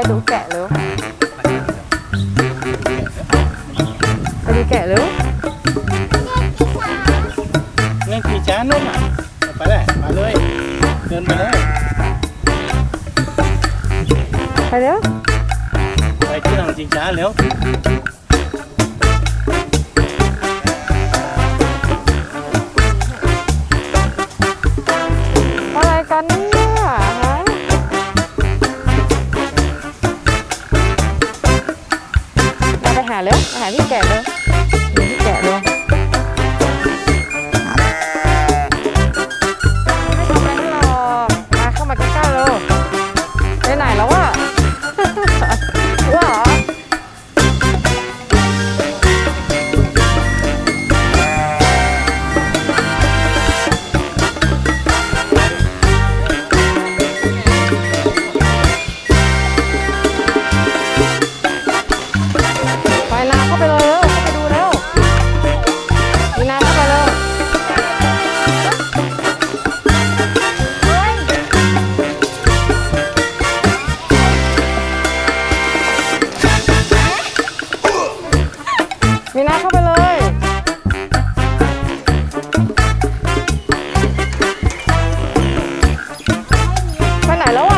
ไปดูแกะเร็วไปดูแกะเร็ว เรื่องขี่จ้านุ่มอะาไปเลยมาเลย เดินมาเลยไปเร็ว ไปที่เรงจริงจ้าเร็ว หาเร็วไปหาพี่แก่เร็ว มีน้ำเข้าไปเลย ไปไหนแล้วอะ